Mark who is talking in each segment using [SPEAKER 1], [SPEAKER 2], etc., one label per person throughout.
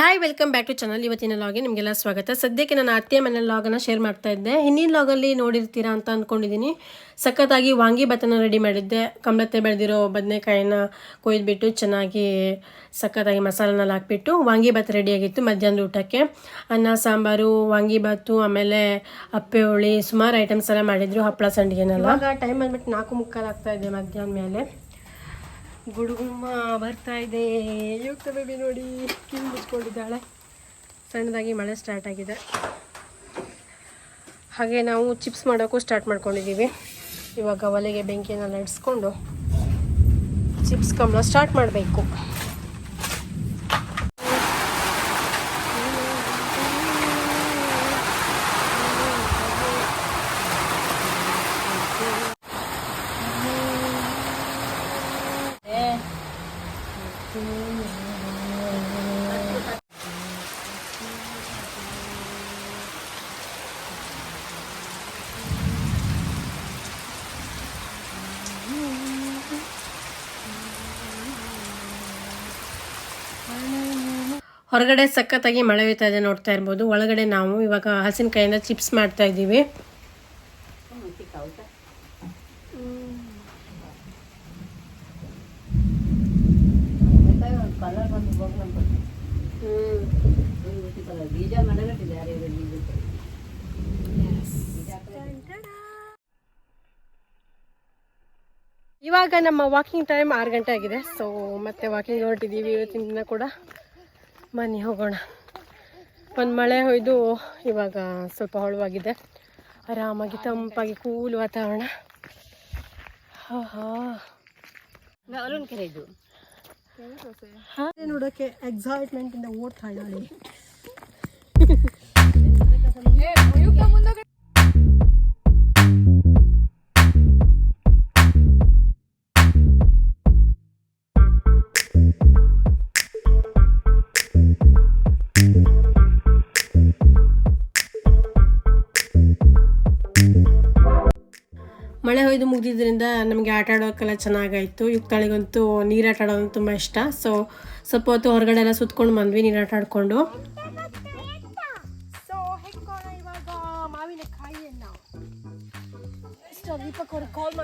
[SPEAKER 1] Hi welcome back to channel ಇವತ್ತಿನ ಲಾಗೆ ನಿಮಗೆಲ್ಲ ಸ್ವಾಗತ. ಸದ್ಯಕ್ಕೆ ನಾನು ಅತ್ತೆ ಮನೆ ಲಾಗನ್ನು ಶೇರ್ ಮಾಡ್ತಾ ಇದ್ದೆ. ಹಿಂದಿನ ಲಾಗಲ್ಲಿ ನೋಡಿರ್ತೀರಾ ಅಂತ ಅಂದ್ಕೊಂಡಿದ್ದೀನಿ ಸಖತ್ತಾಗಿ ವಾಂಗಿ ಭತ್ತನ ರೆಡಿ ಮಾಡಿದ್ದೆ. ಕಮಲತ್ತೆ ಬೆಳೆದಿರೋ ಬದನೆಕಾಯಿನ ಕೊಯ್ದುಬಿಟ್ಟು ಚೆನ್ನಾಗಿ ಸಖತ್ತಾಗಿ ಮಸಾಲನಲ್ಲಿ ಹಾಕ್ಬಿಟ್ಟು ವಾಂಗಿ ಭತ್ತ ರೆಡಿಯಾಗಿತ್ತು ಮಧ್ಯಾಹ್ನದ ಊಟಕ್ಕೆ. ಅನ್ನ, ಸಾಂಬಾರು, ವಾಂಗಿ ಭಾತು ಆಮೇಲೆ ಅಪ್ಪೆ, ಹುಳಿ, ಸುಮಾರು ಐಟಮ್ಸ್ ಎಲ್ಲ ಮಾಡಿದ್ರು ಹಪ್ಪಳ ಸಂಡಿಗೆನೆಲ್ಲ. ಆಗ ಟೈಮ್ ಬಂದ್ಬಿಟ್ಟು ನಾಲ್ಕು ಮುಕ್ಕಾಲು ಆಗ್ತಾ ಇದೆ ಮಧ್ಯಾಹ್ನ ಮೇಲೆ. ಗುಡುಗುಮ್ಮ ಬರ್ತಾ ಇದೆ. ಯುಕ್ತ ಬೇಬಿ ನೋಡಿ ಕಿಂಗ್ ಮುಚ್ಕೊಂಡಿದ್ದಾಳೆ. ಸಣ್ಣದಾಗಿ ಮಳೆ ಸ್ಟಾರ್ಟ್ ಆಗಿದೆ. ಹಾಗೆ ನಾವು ಚಿಪ್ಸ್ ಮಾಡೋಕ್ಕೂ ಸ್ಟಾರ್ಟ್ ಮಾಡ್ಕೊಂಡಿದ್ದೀವಿ. ಇವಾಗ ಒಲೆಗೆ ಬೆಂಕಿಯನ್ನು ನಡೆಸ್ಕೊಂಡು ಚಿಪ್ಸ್ ಕಂಬಳ ಸ್ಟಾರ್ಟ್ ಮಾಡಬೇಕು. ಹೊರಗಡೆ ಸಖತ್ತಾಗಿ ಮಳೆ ಹೋಯ್ತಾ ಇದೆ ನೋಡ್ತಾ ಇರ್ಬೋದು. ಒಳಗಡೆ ನಾವು ಇವಾಗ ಹಸಿನಕಾಯಿಂದ ಚಿಪ್ಸ್ ಮಾಡ್ತಾ ಇದ್ದೀವಿ.
[SPEAKER 2] ಬೀಜ
[SPEAKER 1] ಇವಾಗ ನಮ್ಮ ವಾಕಿಂಗ್ ಟೈಮ್ ಆರು ಗಂಟೆ ಆಗಿದೆ. ಸೊ ಮತ್ತೆ ವಾಕಿಂಗ್ ಹೊರಟಿದ್ದೀವಿ ಇವತ್ತಿನ ದಿನ ಕೂಡ. ಮನೆ ಹೋಗೋಣ. ಒಂದು ಮಳೆ ಹೊಯ್ದು ಇವಾಗ ಸ್ವಲ್ಪ ಹೊಳವಾಗಿದೆ. ಆರಾಮಾಗಿ ತಂಪಾಗಿ ಕೂಲ್ ವಾತಾವರಣ.
[SPEAKER 2] ಅವರೊಂದು ಕೆರೆ ಇದು.
[SPEAKER 1] ಹಾಗೆ ನೋಡೋಕ್ಕೆ ಎಕ್ಸೈಟ್ಮೆಂಟ್ ಇಂದ ಓಡ್ತಾ ಮಳೆ ಹೊಯ್ದು ಮುಗಿದ್ರಿಂದ ನಮಗೆ ಆಟ ಆಡೋಕ್ಕೆಲ್ಲ ಚೆನ್ನಾಗಾಯಿತು. ಯುಕ್ತಾಳಿಗಂತೂ ನೀರು ಆಟ ಆಡೋದು ತುಂಬ ಇಷ್ಟ. ಸೊ ಸ್ವಲ್ಪ ಹೊತ್ತು ಹೊರಗಡೆ ಎಲ್ಲ ಸುತ್ಕೊಂಡು ಬಂದ್ವಿ, ನೀರು ಆಟ ಆಡ್ಕೊಂಡು. ದೀಪಕ್ ಕಾಲ್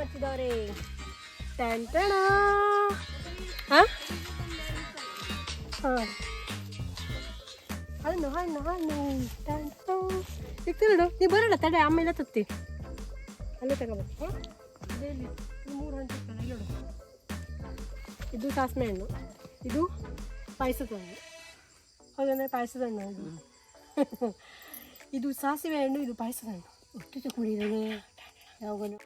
[SPEAKER 1] ಹಣ್ಣು ಹಣ್ಣು ಹಣ್ಣು. ನೀವು ಬರೋಣ, ತಡೆ, ಆಮೇಲೆ ತತ್ತಿ. ಅಲ್ಲೇ ತಗೋಬೇಕು? ಇಲ್ಲಿ ಮೂರು ಸಿಗ್ತಾನೆ ಇದು ಸಾಸಿವೆ ಹಣ್ಣು ಇದು ಪಾಯಸದ ಹಣ್ಣು. ಹೌದನೇ ಪಾಯಸದ ಹಣ್ಣು ಇದು. ಇದು ಸಾಸಿವೆ ಹಣ್ಣು ಇದು ಪಾಯಸದ ಹಣ್ಣು. ಒಟ್ಟು ತಗೊಂಡಿದ್ದಾನೆ ಯಾವಾಗಲೂ.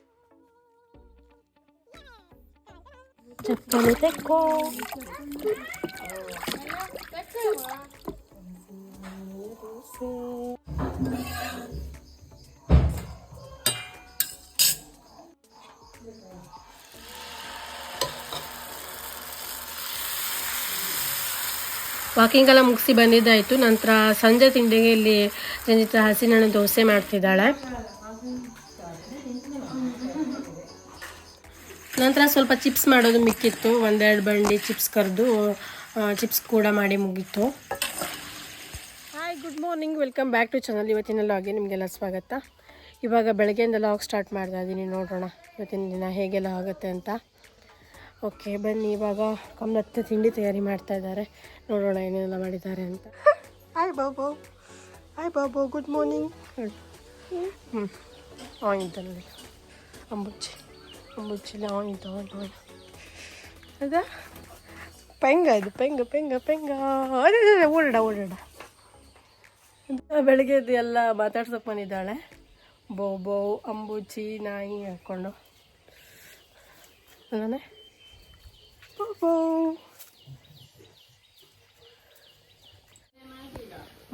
[SPEAKER 1] ಚಪ್ಪಲಿ ತೆಕ್ಕೋ. ವಾಕಿಂಗ್ ಎಲ್ಲ ಮುಗಿಸಿ ಬಂದಿದ್ದಾಯಿತು. ನಂತರ ಸಂಜೆ ತಿಂಡಿಗೆ ಇಲ್ಲಿ ರಂಜಿತ ಹಸಿನಣ್ಣು ದೋಸೆ ಮಾಡ್ತಿದ್ದಾಳೆ. ನಂತರ ಸ್ವಲ್ಪ ಚಿಪ್ಸ್ ಮಾಡೋದು ಮಿಕ್ಕಿತ್ತು. ಒಂದೆರಡು ಬಂಡಿ ಚಿಪ್ಸ್ ಕರೆದು ಚಿಪ್ಸ್ ಕೂಡ ಮಾಡಿ ಮುಗೀತು. Hi good morning welcome back to channel ಇವತ್ತಿನ ಲಾಗೆ ನಿಮಗೆಲ್ಲ ಸ್ವಾಗತ. ಇವಾಗ ಬೆಳಗ್ಗೆಯಿಂದ ಲಾಗ್ ಸ್ಟಾರ್ಟ್ ಮಾಡ್ತಾ ಇದ್ದೀನಿ ನೋಡೋಣ ಇವತ್ತಿನ ದಿನ ಹೇಗೆಲ್ಲ ಆಗುತ್ತೆ ಅಂತ. ಓಕೆ ಬನ್ನಿ ಇವಾಗ ಕಮ್ಮತ್ತ ತಿಂಡಿ ತಯಾರಿ ಮಾಡ್ತಾ ಇದ್ದಾರೆ. ನೋಡೋಣ ಏನೆಲ್ಲ ಮಾಡಿದ್ದಾರೆ ಅಂತ. Hi Babu hi Babu good morning ಹ್ಞೂ ಆನ್ ನೋಡಿ ಅಂಬುಚ್ಚಿ. ಅಂಬುಚ್ಚಿಲ್ಲ ಆನ್ ಇದ್ದ ಆನ್ ಆನ್ ಹೌದಾ ಪೆಂಗ ಇದು ಪೆಂಗ ಪೆಂಗ ಪೆಂಗ. ಅದೇ ಅದೇ, ಓಡಾಡ ಓಡಾಡ. ಇದು ಬೆಳಗ್ಗೆದ್ದು ಎಲ್ಲ ಮಾತಾಡ್ಸಕ್ಕೆ ಬಂದಿದ್ದಾಳೆ. ಬೋ ಬೋ ಅಂಬುಚಿ ನಾಯಿ ಹಾಕ್ಕೊಂಡು ಬೋ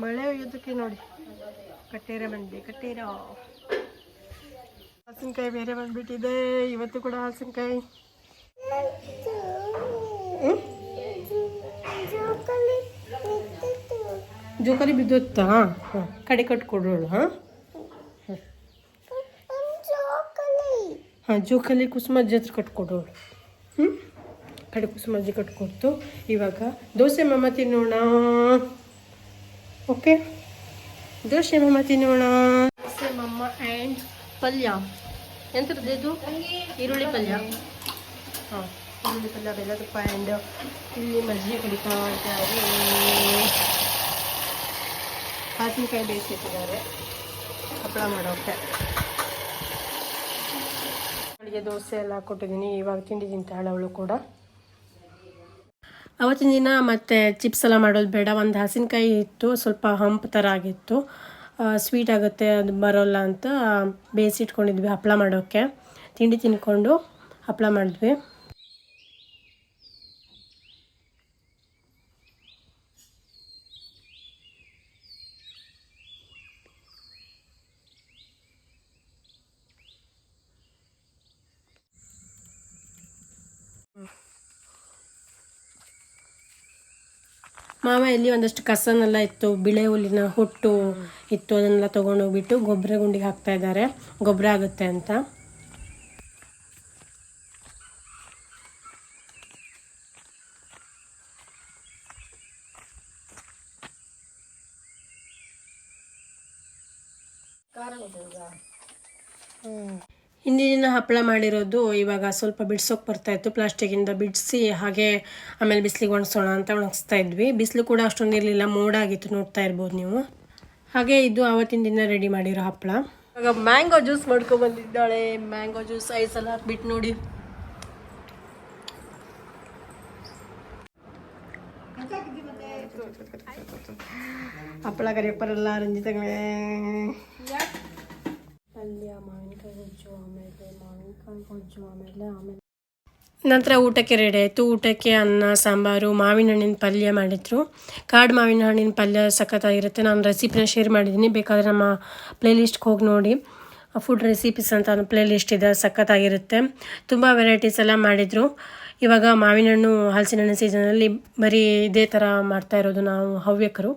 [SPEAKER 1] ಮಳೆ ಒಯ್ಯೋದಕ್ಕೆ ನೋಡಿ. ಕಟ್ಟೇರ ಬಂದ್ವಿ ಕಟ್ಟೇರ ಹಸಿನಕಾಯಿ ಬೇರೆ ಬಂದ್ಬಿಟ್ಟಿದೆ. ಇವತ್ತು ಕೂಡ ಹಸಿನಕಾಯಿ? ಜೋಕಾಲಿ ಬಿದ್ದೋತ್ತಾ? ಹಾಂ ಕಡೆ ಕಟ್ಕೊಡೋಳು, ಹಾಂ? ಹಾಂ, ಜೋಕಾಲಿ ಕುಸುಮ ಜತ್ರ ಕಟ್ಕೊಡೋಳು. ಹ್ಞೂ ಕಡೆ ಕುಸುಮಜ್ಜಿ ಕಟ್ಕೊಡ್ತು. ಇವಾಗ ದೋಸೆ ಮಮ್ಮ ತಿನ್ನೋಣ ಓಕೆ ದೋಸೆ ಮಮ್ಮ ತಿನ್ನೋಣ ದೋಸೆ ಮಮ್ಮ ಆ್ಯಂಡ್ ಪಲ್ಯ. ಎಂಥದ್ದು ಈರುಳ್ಳಿ ಪಲ್ಯ. ಹಾಂ, ಈರುಳ್ಳಿ ಪಲ್ಯ ಬೆಲ್ಲದಪ್ಪ ಆ್ಯಂಡ್ ಇಲ್ಲಿ ಮಜ್ಜಿಗೆ ಕುಡಿತಾ ಇದ್ದಾರೆ. ಹಾಸಿನಕಾಯಿ ಬೇಯಿಸಿಟ್ಟಿದ್ದಾರೆ ಹಪ್ಪಳ ಮಾಡೋಕ್ಕೆ ಅವಳಿಗೆ ದೋಸೆ ಎಲ್ಲ ಕೊಟ್ಟಿದ್ದೀನಿ. ಇವಾಗ ತಿಂಡಿ ತಿಂತಾಳೆ ಅವಳು ಕೂಡ. ಅವತ್ತಿನ ದಿನ ಮತ್ತೆ ಚಿಪ್ಸ್ ಎಲ್ಲ ಮಾಡೋದು ಬೇಡ. ಒಂದು ಹಸಿನಕಾಯಿ ಇತ್ತು, ಸ್ವಲ್ಪ ಹಂಪ್ ಥರ ಆಗಿತ್ತು. ಸ್ವೀಟ್ ಆಗುತ್ತೆ, ಅದು ಬರೋಲ್ಲ ಅಂತ ಬೇಯಿಸಿಟ್ಕೊಂಡಿದ್ವಿ ಹಪ್ಪಳ ಮಾಡೋಕ್ಕೆ. ತಿಂಡಿ ತಿನ್ಕೊಂಡು ಹಪ್ಪಳ ಮಾಡಿದ್ವಿ. ಮಾವ ಎಲ್ಲಿ ಒಂದಷ್ಟು ಕಸನೆಲ್ಲ ಇತ್ತು ಬಿಳೆ ಹುಲ್ಲಿನ ಹೊಟ್ಟು ಇತ್ತು ಅದನ್ನೆಲ್ಲ ತೊಗೊಂಡೋಗ್ಬಿಟ್ಟು ಗೊಬ್ಬರ ಗುಂಡಿಗೆ ಹಾಕ್ತಾ ಇದ್ದಾರೆ. ಗೊಬ್ಬರ ಆಗುತ್ತೆ ಅಂತ. ಹಿಂದಿನ ದಿನ ಹಪ್ಪಳ ಮಾಡಿರೋದು ಇವಾಗ ಸ್ವಲ್ಪ ಬಿಡ್ಸೋಕೆ ಬರ್ತಾಯಿತ್ತು ಪ್ಲಾಸ್ಟಿಕಿಂದ ಬಿಡಿಸಿ ಹಾಗೆ ಆಮೇಲೆ ಬಿಸಿಲಿಗೆ ಒಣಗಿಸೋಣ ಅಂತ ಒಣಗಿಸ್ತಾ ಇದ್ವಿ. ಬಿಸಿಲು ಕೂಡ ಅಷ್ಟೊಂದು ಇರಲಿಲ್ಲ ಮೋಡ ಆಗಿತ್ತು ನೋಡ್ತಾ ಇರ್ಬೋದು ನೀವು. ಹಾಗೆ ಇದು ಆವತ್ತಿನ ದಿನ ರೆಡಿ ಮಾಡಿರೋ ಹಪ್ಪಳ. ಇವಾಗ ಮ್ಯಾಂಗೋ ಜ್ಯೂಸ್ ಮಾಡ್ಕೊಬಂದಿದ್ದಾಳೆ ಮ್ಯಾಂಗೋ ಜ್ಯೂಸ್ ಐಸ್ ಎಲ್ಲ ಹಾಕ್ಬಿಟ್ಟು ನೋಡಿ. ಹಪ್ಪಳ ಕರಿಯಕ್ಕೆ ಬರಲ್ಲ ರಂಜಿತಗಳೇ. ಪಲ್ಯ ಮಾವಿನಕಾಯಿ ಗೊಜ್ಜು ಆಮೇಲೆ ಆಮೇಲೆ ಆಮೇಲೆ ನಂತರ ಊಟಕ್ಕೆ ರೆಡಿ ಆಯಿತು. ಊಟಕ್ಕೆ ಅನ್ನ, ಸಾಂಬಾರು, ಮಾವಿನ ಹಣ್ಣಿನ ಪಲ್ಯ ಮಾಡಿದ್ರು. ಕಾಡು ಮಾವಿನ ಹಣ್ಣಿನ ಪಲ್ಯ ಸಖತ್ತಾಗಿರುತ್ತೆ. ನಾನು ರೆಸಿಪಿನ ಶೇರ್ ಮಾಡಿದ್ದೀನಿ. ಬೇಕಾದರೆ ನಮ್ಮ ಪ್ಲೇಲಿಸ್ಟ್ಗೆ ಹೋಗಿ ನೋಡಿ. ಫುಡ್ ರೆಸಿಪೀಸ್ ಅಂತ ಒಂದು ಪ್ಲೇಲಿಸ್ಟ್ ಇದೆ. ಸಖತ್ತಾಗಿರುತ್ತೆ. ತುಂಬ ವೆರೈಟೀಸ್ ಎಲ್ಲ ಮಾಡಿದರು. ಇವಾಗ ಮಾವಿನ ಹಣ್ಣು ಹಲಸಿನ ಹಣ್ಣು ಸೀಸನಲ್ಲಿ ಬರೀ ಇದೇ ಥರ ಮಾಡ್ತಾ ಇರೋದು ನಾವು ಹವ್ಯಕರು.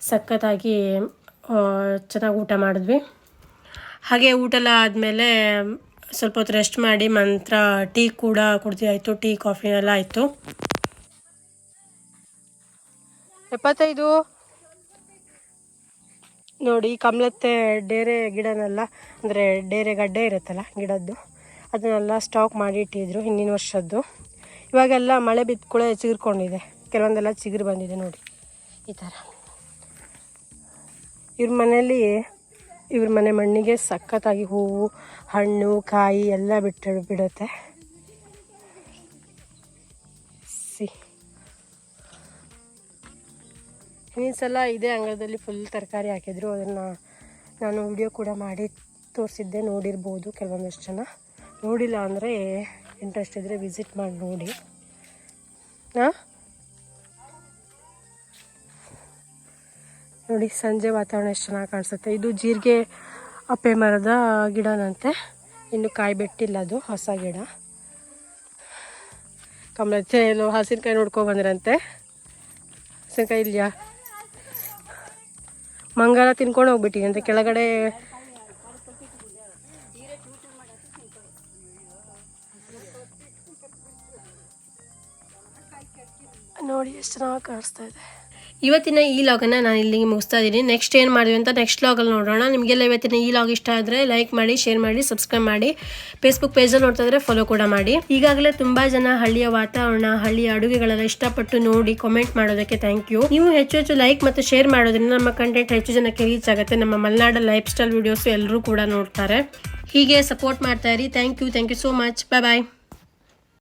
[SPEAKER 1] ಸಖತ್ತಾಗಿ ಚೆನ್ನಾಗಿ ಊಟ ಮಾಡಿದ್ವಿ. ಹಾಗೆ ಊಟ ಎಲ್ಲ ಆದಮೇಲೆ ಸ್ವಲ್ಪ ಹೊತ್ತು ರೆಸ್ಟ್ ಮಾಡಿ ನಂತರ ಟೀ ಕೂಡ ಕುಡ್ದಿಯಾಯಿತು ಟೀ ಕಾಫಿ ಎಲ್ಲ ಆಯಿತು. ಎಪ್ಪತ್ತೈದು. ನೋಡಿ, ಕಮಲತ್ತೆ ಡೇರೆ ಗಿಡನೆಲ್ಲ, ಅಂದರೆ ಡೇರೆ ಗಡ್ಡೆ ಇರುತ್ತಲ್ಲ ಗಿಡದ್ದು, ಅದನ್ನೆಲ್ಲ ಸ್ಟಾಕ್ ಮಾಡಿ ಇಟ್ಟಿದ್ರು ಹಿಂದಿನ ವರ್ಷದ್ದು. ಇವಾಗೆಲ್ಲ ಮಳೆ ಬಿದ್ದ ಕೂಡ ಚಿಗುರ್ಕೊಂಡಿದೆ. ಕೆಲವೊಂದೆಲ್ಲ ಚಿಗುರು ಬಂದಿದೆ ನೋಡಿ, ಈ ಥರ. ಇವ್ರ ಮನೆಯಲ್ಲಿ ಇವ್ರ ಮನೆ ಮಣ್ಣಿಗೆ ಸಖತ್ತಾಗಿ ಹೂವು, ಹಣ್ಣು, ಕಾಯಿ ಎಲ್ಲ ಬಿಟ್ಟು ಬಿಡುತ್ತೆ. ಸಿ. ಸಲ ಇದೇ ಅಂಗಳದಲ್ಲಿ ಫುಲ್ ತರಕಾರಿ ಹಾಕಿದ್ರು. ಅದನ್ನು ನಾನು ವಿಡಿಯೋ ಕೂಡ ಮಾಡಿ ತೋರಿಸಿದ್ದೆ, ನೋಡಿರ್ಬೋದು ಕೆಲವೊಂದಷ್ಟು ಜನ. ನೋಡಿಲ್ಲ ಅಂದರೆ ಇಂಟ್ರೆಸ್ಟ್ ಇದ್ದರೆ ವಿಸಿಟ್ ಮಾಡಿ ನೋಡಿ. ಹಾಂ? ನೋಡಿ, ಸಂಜೆ ವಾತಾವರಣ ಎಷ್ಟು ಚೆನ್ನಾಗಿ ಕಾಣಿಸುತ್ತೆ. ಇದು ಜೀರಿಗೆ ಅಪ್ಪೆ ಮರದ ಗಿಡನಂತೆ. ಇನ್ನು ಕಾಯಿ ಬಿಟ್ಟಿಲ್ಲ ಅದು, ಹೊಸ ಗಿಡ. ಕಮಲತ್ತೆ ಎಲ್ಲೋ ಹಸಿನಕಾಯಿ ನೋಡ್ಕೊ ಬಂದ್ರಂತೆ. ಹಸಿನಕಾಯಿ ಇಲ್ಯಾ? ಮಂಗಾರ ತಿನ್ಕೊಂಡು ಅಂತ ಕೆಳಗಡೆ ನೋಡಿ, ಎಷ್ಟು ಚೆನ್ನಾಗಿ ಕಾಣಿಸ್ತಾ ಇದೆ. ಇವತ್ತಿನ ಈ ಲಾಗನ್ನು ನಾನು ಇಲ್ಲಿಗೆ ಮುಗಿಸ್ತಾ ಇದ್ದೀನಿ. ನೆಕ್ಸ್ಟ್ ಏನು ಮಾಡಿದ್ವಿ ಅಂತ ನೆಕ್ಸ್ಟ್ ಲಾಗಲ್ಲಿ ನೋಡೋಣ. ನಿಮಗೆಲ್ಲ ಇವತ್ತಿನ ಈ ಲಾಗ್ ಇಷ್ಟ ಆದರೆ ಲೈಕ್ ಮಾಡಿ ಶೇರ್ ಮಾಡಿ ಸಬ್ಸ್ಕ್ರೈಬ್ ಮಾಡಿ. ಫೇಸ್ಬುಕ್ ಪೇಜಲ್ಲಿ ನೋಡ್ತಾ ಇದ್ರೆ ಫಾಲೋ ಕೂಡ ಮಾಡಿ. ಈಗಾಗಲೇ ತುಂಬ ಜನ ಹಳ್ಳಿಯ ವಾತಾವರಣ, ಹಳ್ಳಿಯ ಅಡುಗೆಗಳೆಲ್ಲ ಇಷ್ಟಪಟ್ಟು ನೋಡಿ ಕಾಮೆಂಟ್ ಮಾಡೋದಕ್ಕೆ ಥ್ಯಾಂಕ್ ಯು ನೀವು ಹೆಚ್ಚು ಹೆಚ್ಚು ಲೈಕ್ ಮತ್ತು ಶೇರ್ ಮಾಡೋದ್ರಿಂದ ನಮ್ಮ ಕಂಟೆಂಟ್ ಹೆಚ್ಚು ಜನಕ್ಕೆ ರೀಚ್ ಆಗುತ್ತೆ. ನಮ್ಮ ಮಲೆನಾಡ ಲೈಫ್ ಸ್ಟೈಲ್ ವೀಡಿಯೋಸು ಎಲ್ಲರೂ ಕೂಡ ನೋಡ್ತಾರೆ. ಹೀಗೆ ಸಪೋರ್ಟ್ ಮಾಡ್ತಾ ಇರಿ. Thank you thank you so much bye bye